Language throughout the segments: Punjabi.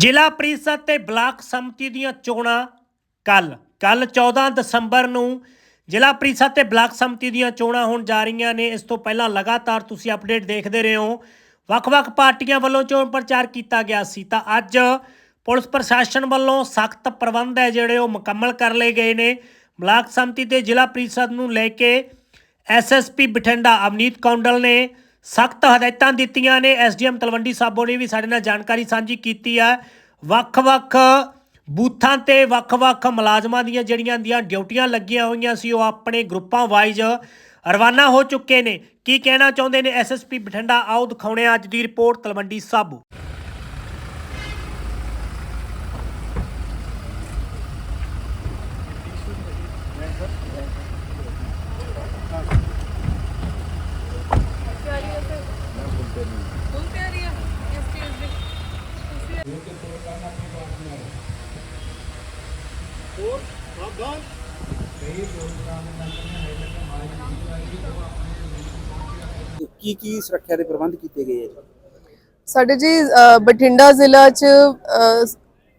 ਜ਼ਿਲ੍ਹਾ ਪ੍ਰੀਸ਼ਦ ਤੇ ਬਲਾਕ ਸੰਮਤੀ ਦੀਆਂ ਚੋਣਾਂ ਕੱਲ ਕੱਲ 14 ਦਸੰਬਰ ਨੂੰ ਜ਼ਿਲ੍ਹਾ ਪ੍ਰੀਸ਼ਦ ਤੇ ਬਲਾਕ ਸੰਮਤੀ ਦੀਆਂ ਚੋਣਾਂ ਹੋਣ ਜਾ ਰਹੀਆਂ ਨੇ। ਇਸ ਤੋਂ ਪਹਿਲਾਂ ਲਗਾਤਾਰ ਤੁਸੀਂ ਅਪਡੇਟ ਦੇਖਦੇ ਰਹੇ। ਹੋ ਵੱਖ-ਵੱਖ ਪਾਰਟੀਆਂ ਵੱਲੋਂ ਚੋਣ ਪ੍ਰਚਾਰ ਕੀਤਾ ਗਿਆ ਸੀ। ਤਾਂ ਅੱਜ ਪੁਲਿਸ ਪ੍ਰਸ਼ਾਸਨ ਵੱਲੋਂ ਸਖਤ ਪ੍ਰਬੰਧ ਹੈ ਜਿਹੜੇ ਉਹ ਮੁਕੰਮਲ ਕਰ ਲਏ ਗਏ ਨੇ। ਬਲਾਕ ਸੰਮਤੀ ਤੇ ਜ਼ਿਲ੍ਹਾ ਪ੍ਰੀਸ਼ਦ ਨੂੰ ਲੈ ਕੇ ਐਸਐਸਪੀ ਬਠਿੰਡਾ ਅਵਨੀਤ ਕੌਂਡਲ ਨੇ ਸਖਤ ਹਦਾਇਤਾਂ ਦਿੱਤੀਆਂ ਨੇ। ਐਸਡੀਐਮ ਤਲਵੰਡੀ ਸਾਬੋ ਨੇ ਵੀ ਸਾਡੇ ਨਾਲ ਜਾਣਕਾਰੀ ਸਾਂਝੀ ਕੀਤੀ ਹੈ। ਵੱਖ-ਵੱਖ ਬੂਥਾਂ ਤੇ ਵੱਖ-ਵੱਖ ਮੁਲਾਜ਼ਮਾਂ ਦੀਆਂ ਜਿਹੜੀਆਂ ਦੀਆਂ ਡਿਊਟੀਆਂ ਲੱਗੀਆਂ ਹੋਈਆਂ ਸੀ, ਉਹ ਆਪਣੇ ਗਰੁੱਪਾਂ ਵਾਈਜ਼ ਰਵਾਨਾ ਹੋ ਚੁੱਕੇ ਨੇ। ਕੀ ਕਹਿਣਾ ਚਾਹੁੰਦੇ ਨੇ ਐਸਐਸਪੀ ਬਠਿੰਡਾ? ਆਓ ਦਿਖਾਉਣੇ ਅੱਜ ਦੀ ਰਿਪੋਰਟ ਤਲਵੰਡੀ ਸਾਬੋ। ਫੁੱਲ ਤਿਆਰੀ ਆ ਇਸ ਚੀਜ਼ ਦੀ ਕੀ ਕੀ ਸੁਰੱਖਿਆ ਦੇ ਪ੍ਰਬੰਧ ਕੀਤੇ ਗਏ ਹੈ ਜੀ? ਸਾਡੇ ਜੀ ਅ, ਬਠਿੰਡਾ ਜ਼ਿਲ੍ਹਾ ਚ ਅ,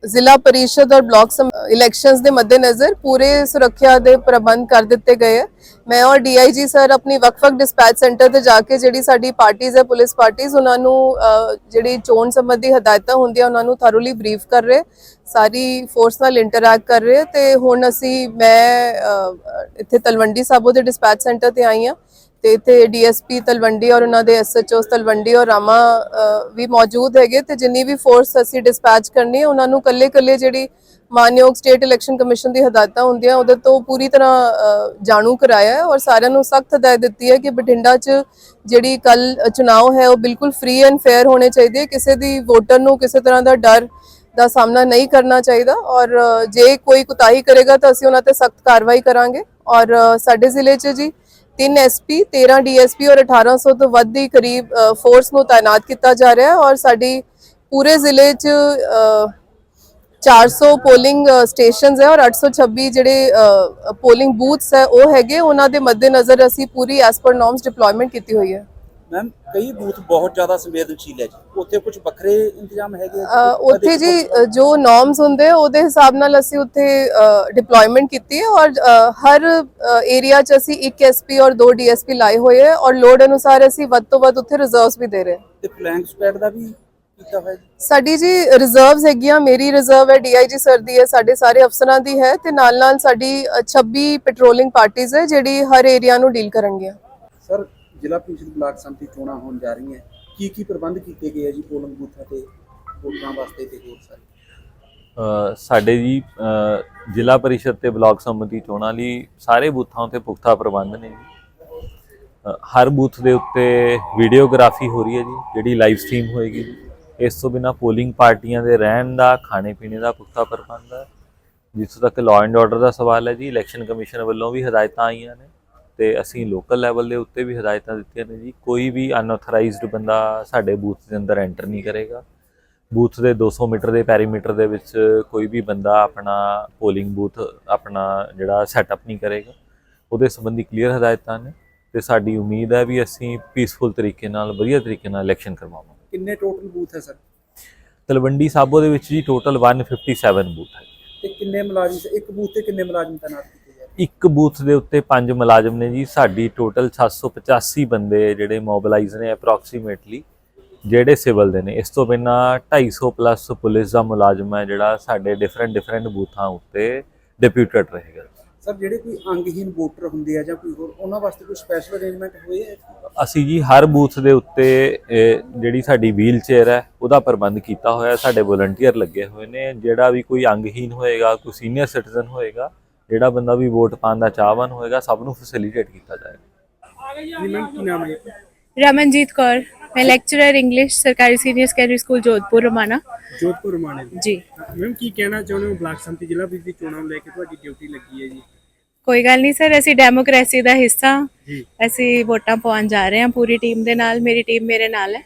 ਜ਼ਿਲ੍ਹਾ ਪਰਿਸ਼ਦ ਔਰ ਬਲਾਕ ਇਲੈਕਸ਼ਨਸ ਦੇ ਮੱਦੇਨਜ਼ਰ ਪੂਰੇ ਸੁਰੱਖਿਆ ਦੇ ਪ੍ਰਬੰਧ ਕਰ ਦਿੱਤੇ ਗਏ ਹੈ। ਮੈਂ ਔਰ ਡੀਆਈਜੀ ਸਰ ਆਪਣੀ ਵੱਖ-ਵੱਖ ਡਿਸਪੈਚ ਸੈਂਟਰ ਤੇ ਜਾ ਕੇ ਜਿਹੜੀ ਸਾਡੀ ਪਾਰਟੀਆਂ ਹੈ, ਪੁਲਿਸ ਪਾਰਟੀਆਂ ਉਹਨਾਂ ਨੂੰ ਜਿਹੜੀ ਚੋਣ ਸੰਬੰਧੀ ਹਦਾਇਤਾਂ ਹੁੰਦੀਆਂ, ਉਹਨਾਂ ਨੂੰ ਥਰੋਲੀ ਬਰੀਫ ਕਰ ਰਹੇ, ਸਾਰੀ ਫੋਰਸ ਨਾਲ ਇੰਟਰੈਕਟ ਕਰ ਰਹੇ ਤੇ ਹੁਣ ਅਸੀਂ, ਮੈਂ ਇੱਥੇ ਤਲਵੰਡੀ ਸਾਬੋ ਦੇ ਡਿਸਪੈਚ ਸੈਂਟਰ ਤੇ ਆਈ ਹਾਂ। ਤੇ ਇੱਥੇ ਡੀਐਸਪੀ ਤਲਵੰਡੀ ਔਰ ਉਹਨਾਂ ਦੇ ਐਸਐਚਓਸ ਤਲਵੰਡੀ ਔਰ ਰਾਮਾ ਵੀ ਮੌਜੂਦ ਹੈਗੇ ਤੇ ਜਿੰਨੀ ਵੀ ਫੋਰਸ ਅਸੀਂ ਡਿਸਪੈਚ ਕਰਨੀ ਹੈ, ਉਹਨਾਂ ਨੂੰ ਕੱਲੇ-ਕੱਲੇ ਜਿਹੜੀ ਮਾਨਯੋਗ ਸਟੇਟ ਇਲੈਕਸ਼ਨ ਕਮਿਸ਼ਨ ਦੀ ਹਦਾਇਤਾਂ ਹੁੰਦੀਆਂ, ਉਹਦੇ ਤੋਂ ਪੂਰੀ ਤਰ੍ਹਾਂ ਜਾਣੂ ਕਰਾਇਆ ਹੈ ਔਰ ਸਾਰਿਆਂ ਨੂੰ ਸਖਤ ਹਦਾਇਤ ਦਿੱਤੀ ਹੈ ਕਿ ਬਠਿੰਡਾ 'ਚ ਜਿਹੜੀ ਕੱਲ ਚੁਣਾਵ ਹੈ, ਉਹ ਬਿਲਕੁਲ ਫ੍ਰੀ ਐਂਡ ਫੇਅਰ ਹੋਣੇ ਚਾਹੀਦੇ, ਕਿਸੇ ਦੀ ਵੋਟਰ ਨੂੰ ਕਿਸੇ ਤਰ੍ਹਾਂ ਦਾ ਡਰ ਦਾ ਸਾਹਮਣਾ ਨਹੀਂ ਕਰਨਾ ਚਾਹੀਦਾ ਔਰ ਜੇ ਕੋਈ ਕੁਤਾਹੀ ਕਰੇਗਾ ਤਾਂ ਅਸੀਂ ਉਹਨਾਂ ਤੇ ਸਖਤ ਕਾਰਵਾਈ ਕਰਾਂਗੇ ਔਰ ਸਾਡੇ ਜ਼ਿਲ੍ਹੇ 'ਚ ਜੀ 3 ਐਸਪੀ 13 ਡੀਐਸਪੀ ਔਰ 1800 ਤੋਂ ਵੱਧ ਦੀ ਕਰੀਬ ਫੋਰਸ ਨੂੰ ਤਾਇਨਾਤ ਕੀਤਾ ਜਾ ਰਿਹਾ ਹੈ ਔਰ ਸਾਡੀ ਪੂਰੇ ਜ਼ਿਲ੍ਹੇ 'ਚ ਅ, 400 ਪੋਲਿੰਗ ਸਟੇਸ਼ਨਸ ਹੈ ਔਰ 826 ਜਿਹੜੇ ਪੋਲਿੰਗ ਬੂਥਸ ਹੈ ਉਹ ਹੈਗੇ। ਉਹਨਾਂ ਦੇ ਮੱਦੇਨਜ਼ਰ ਅਸੀਂ ਪੂਰੀ ਐਸ ਪਰ ਨੋਰਮਸ ਡਿਪਲੋਇਮੈਂਟ ਕੀਤੀ ਹੋਈ ਹੈ। ਮੈਮ ਕਈ ਬੂਥ ਬਹੁਤ ਜ਼ਿਆਦਾ ਸੰਵੇਦਨਸ਼ੀਲ ਹੈ ਜੀ। ਉੱਥੇ ਕੁਝ ਵੱਖਰੇ ਇੰਤਜ਼ਾਮ ਹੈਗੇ ਆ ਜੀ? ਉੱਥੇ ਜੀ ਅ, ਜੋ ਨੋਰਮਸ ਹੁੰਦੇ ਆ, ਉਹਦੇ ਹਿਸਾਬ ਨਾਲ ਅਸੀਂ ਉੱਥੇ ਡਿਪਲੋਇਮੈਂਟ ਕੀਤੀ ਹੈ ਔਰ ਅ, ਹਰ ਏਰੀਆ 'ਚ ਅਸੀਂ ਇੱਕ ਐਸਪੀ ਔਰ ਦੋ ਡੀਐਸਪੀ ਲਾਏ ਹੋਏ ਹੈ ਔਰ ਲੋਡ ਅਨੁਸਾਰ ਅਸੀਂ ਵੱਧ ਤੋਂ ਵੱਧ ਉੱਥੇ ਰਿਜ਼ਰਵਸ ਵੀ ਦੇ ਰਹੇ ਹਾਂ। ਤੇ ਫਲੈਂਗ ਸਕੁਐਡ ਦਾ ਵੀ ਕੀਤਾ ਹੋਇਆ ਜੀ? ਸਾਡੀ ਜੀ ਰਿਜ਼ਰਵਸ ਹੈਗੀਆਂ ਮੇਰੀ ਰਿਜ਼ਰਵ ਹੈ ਡੀਆਈਜੀ ਸਰ ਦੀ ਹੈ ਸਾਡੇ ਸਾਰੇ ਅਫਸਰਾਂ ਦੀ ਹੈ ਤੇ ਨਾਲ ਨਾਲ ਸਾਡੀ ਅ, 26 ਪੈਟਰੋਲਿੰਗ ਪਾਰਟੀਆਂ ਹੈ ਜਿਹੜੀ ਹਰ ਏਰੀਆ ਨੂੰ ਡੀਲ ਕਰਨਗੀਆਂ। ਸਰ ਜ਼ਿਲ੍ਹਾ ਪ੍ਰੀਸ਼ਦ ਬਲਾਕ ਸੰਮਤੀ ਚੋਣਾਂ ਹੋਣ ਜਾ ਰਹੀਆਂ ਕੀ ਕੀ ਪ੍ਰਬੰਧ ਕੀਤੇ ਗਏ ਹੈ ਜੀ ਪੋਲਿੰਗ ਬੂਥਾਂ ਤੇ ਵੋਟਰਾਂ ਵਾਸਤੇ ਤੇ ਹੋਰ ਸਾਰੇ? ਸਾਡੇ ਜੀ ਜ਼ਿਲ੍ਹਾ ਪਰਿਸ਼ਦ ਤੇ ਬਲਾਕ ਸੰਮਤੀ ਚੋਣਾਂ ਲਈ ਸਾਰੇ ਬੂਥਾਂ ਉਤੇ ਪੁਖਤਾ ਪ੍ਰਬੰਧ ਨੇ ਜੀ। ਹਰ ਬੂਥ ਦੇ ਉੱਤੇ ਵੀਡੀਓਗ੍ਰਾਫੀ ਹੋ ਰਹੀ ਹੈ ਜੀ, ਜਿਹੜੀ ਲਾਈਵ ਸਟ੍ਰੀਮ ਹੋਏਗੀ। ਜੀ ਇਸ ਤੋਂ ਬਿਨਾ ਪੋਲਿੰਗ ਪਾਰਟੀਆਂ ਦੇ ਰਹਿਣ ਦਾ, ਖਾਣੇ ਪੀਣੇ ਦਾ ਪੁਖਤਾ ਪ੍ਰਬੰਧ ਹੈ। ਜਿੱਥੋਂ ਤੱਕ ਲਾਅ ਐਂਡ ਆਰਡਰ ਦਾ ਸਵਾਲ ਹੈ ਜੀ, ਇਲੈਕਸ਼ਨ ਕਮਿਸ਼ਨ ਵੱਲੋਂ ਵੀ ਹਦਾਇਤਾਂ ਆਈਆਂ ਨੇ। ਤੇ ਅਸੀਂ ਲੋਕਲ ਲੈਵਲ ਦੇ ਉੱਤੇ ਵੀ ਹਦਾਇਤਾਂ ਦਿੱਤੀਆਂ ਨੇ ਜੀ। ਕੋਈ ਵੀ ਅਨਆਥੋਰਾਈਜ਼ਡ ਬੰਦਾ ਸਾਡੇ ਬੂਥ ਦੇ ਅੰਦਰ ਐਂਟਰ ਨਹੀਂ ਕਰੇਗਾ। ਬੂਥ ਦੇ 200 ਮੀਟਰ ਦੇ ਪੈਰੀਮੀਟਰ ਦੇ ਵਿੱਚ ਕੋਈ ਵੀ ਬੰਦਾ ਆਪਣਾ ਪੋਲਿੰਗ ਬੂਥ ਆਪਣਾ ਜਿਹੜਾ ਸੈਟਅਪ ਨਹੀਂ ਕਰੇਗਾ। ਉਹਦੇ ਸੰਬੰਧੀ ਕਲੀਅਰ ਹਦਾਇਤਾਂ ਨੇ ਤੇ ਸਾਡੀ ਉਮੀਦ ਹੈ ਵੀ ਅਸੀਂ ਪੀਸਫੁਲ ਤਰੀਕੇ ਨਾਲ ਵਧੀਆ ਤਰੀਕੇ ਨਾਲ ਇਲੈਕਸ਼ਨ ਕਰਵਾਵਾਂਗੇ। ਕਿੰਨੇ ਟੋਟਲ ਬੂਥ ਹੈ ਸਰ? ਤਲਵੰਡੀ ਸਾਬੋ ਦੇ ਵਿੱਚ ਜੀ ਟੋਟਲ 157 ਬੂਥ ਹੈ। ਤੇ ਕਿੰਨੇ ਮੁਲਾਜ਼ਮ ਇੱਕ ਬੂਥ ਤੇ ਕਿੰਨੇ ਮੁਲਾਜ਼ਮ ਰਹੇ ਇੱਕ ਬੂਥ ਦੇ ਉੱਤੇ ਪੰਜ ਮੁਲਾਜ਼ਮ ਨੇ ਜੀ। ਸਾਡੀ ਟੋਟਲ 785 ਬੰਦੇ ਜਿਹੜੇ ਮੋਬਿਲਾਈਜ਼ ਨੇ ਅਪਰੋਕਸੀਮੇਟਲੀ ਜਿਹੜੇ ਸਿਵਲ ਦੇ ਨੇ। ਇਸ ਤੋਂ ਬਿਨਾ 250 ਪਲੱਸ ਪੁਲਿਸ ਦਾ ਮੁਲਾਜ਼ਮ ਹੈ ਜਿਹੜਾ ਸਾਡੇ ਡਿਫਰੈਂਟ ਡਿਫਰੈਂਟ ਬੂਥਾਂ ਉੱਤੇ ਡਿਪਿਊਟਡ ਰਹੇਗਾ। ਸਰ ਜਿਹੜੇ ਕੋਈ ਅੰਗਹੀਨ ਵੋਟਰ ਹੁੰਦੇ ਆ ਜਾਂ ਕੋਈ ਹੋਰ ਉਹਨਾਂ ਵਾਸਤੇ ਕੋਈ ਸਪੈਸ਼ਲ ਅਰੇਂਜਮੈਂਟ ਹੋਏ ਹੈ ਅਸੀਂ ਜੀ ਹਰ ਬੂਥ ਦੇ ਉੱਤੇ ਜਿਹੜੀ ਸਾਡੀ ਵੀਲ ਚੇਅਰ ਹੈ ਉਹਦਾ ਪ੍ਰਬੰਧ ਕੀਤਾ ਹੋਇਆ। ਸਾਡੇ ਵੋਲੰਟੀਅਰ ਲੱਗੇ ਹੋਏ ਨੇ। ਜਿਹੜਾ ਵੀ ਕੋਈ ਅੰਗਹੀਨ ਹੋਏਗਾ ਕੋਈ ਸੀਨੀਅਰ ਸਿਟੀਜ਼ਨ ਹੋਏਗਾ ਜਿਹੜਾ ਬੰਦਾ ਵੀ ਵੋਟ ਪਾਉਣ ਦਾ ਚਾਹਵਾਨ ਹੋਏਗਾ ਸਭ ਨੂੰ ਫੈਸਿਲਿਟੇਟ ਕੀਤਾ ਜਾਏਗਾ। ਜੀ ਮੈਮ ਕੀ ਨਾਮ ਹੈ ਰਮਨਜੀਤ ਕੌਰ। ਮੈਂ ਲੈਕਚਰਰ ਇੰਗਲਿਸ਼ ਸਰਕਾਰੀ senior secondary school Jodhpur Ramana. Jodhpur ਮਾਣੇ ਜੀ। ਮੈਮ ਕੀ ਕਹਿਣਾ ਚਾਹੁੰਦੇ ਹੋ? ਬਲਾਕ ਸੰਮਤੀ ਜ਼ਿਲ੍ਹਾ ਪ੍ਰੀਸ਼ਦ ਦੀ ਚੋਣਾਂ ਨੂੰ ਲੈ ਕੇ ਤੁਹਾਡੀ ਡਿਊਟੀ ਲੱਗੀ ਹੈ ਜੀ। ਕੋਈ ਗੱਲ ਨਹੀਂ ਸਰ ਅਸੀਂ ਡੈਮੋਕ੍ਰੇਸੀ ਦਾ ਹਿੱਸਾ। ਅਸੀਂ ਵੋਟਾਂ ਪਾਉਣ ਜਾ ਰਹੇ ਹਾਂ ਪੂਰੀ ਟੀਮ ਦੇ ਨਾਲ ਮੇਰੀ ਟੀਮ ਮੇਰੇ ਨਾਲ ਹੈ।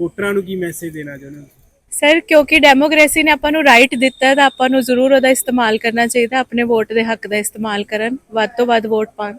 ਵੋਟਰਾਂ ਨੂੰ ਕੀ ਮੈਸੇਜ ਦੇਣਾ ਚਾਹੁੰਦੇ ਹੋ ਸਰ ਕਿਉਂਕਿ ਡੈਮੋਕ੍ਰੇਸੀ ਨੇ ਆਪਾਂ ਨੂੰ ਰਾਈਟ ਦਿੱਤਾ ਤਾਂ ਆਪਾਂ ਨੂੰ ਜ਼ਰੂਰ ਉਹਦਾ ਇਸਤੇਮਾਲ ਕਰਨਾ ਚਾਹੀਦਾ, ਆਪਣੇ ਵੋਟ ਦੇ ਹੱਕ ਦਾ ਇਸਤੇਮਾਲ ਕਰਨ, ਵੱਧ ਤੋਂ ਵੱਧ ਵੋਟ ਪਾਉਣ।